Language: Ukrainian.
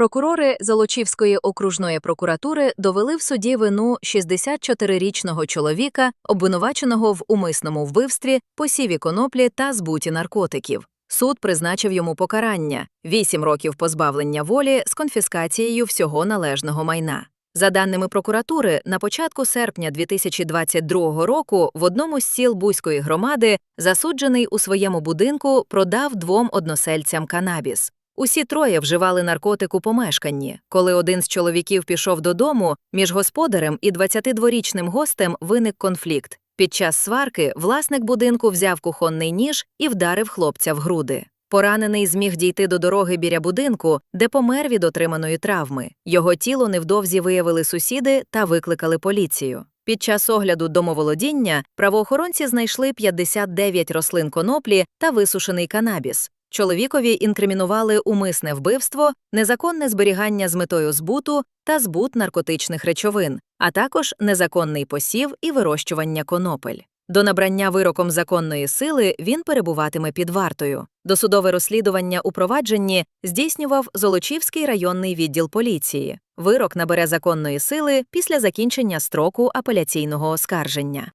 Прокурори Золочівської окружної прокуратури довели в суді вину 64-річного чоловіка, обвинуваченого в умисному вбивстві, посіві коноплі та збуті наркотиків. Суд призначив йому покарання 8 років позбавлення волі з конфіскацією всього належного майна. За даними прокуратури, на початку серпня 2022 року в одному з сіл Бузької громади засуджений у своєму будинку продав двом односельцям канабіс. Усі троє вживали наркотик у помешканні. Коли один з чоловіків пішов додому, між господарем і 22-річним гостем виник конфлікт. Під час сварки власник будинку взяв кухонний ніж і вдарив хлопця в груди. Поранений зміг дійти до дороги біля будинку, де помер від отриманої травми. Його тіло невдовзі виявили сусіди та викликали поліцію. Під час огляду домоволодіння правоохоронці знайшли 59 рослин коноплі та висушений канабіс. Чоловікові інкримінували умисне вбивство, незаконне зберігання з метою збуту та збут наркотичних речовин, а також незаконний посів і вирощування конопель. До набрання вироком законної сили він перебуватиме під вартою. Досудове розслідування у провадженні здійснював Золочівський районний відділ поліції. Вирок набере законної сили після закінчення строку апеляційного оскарження.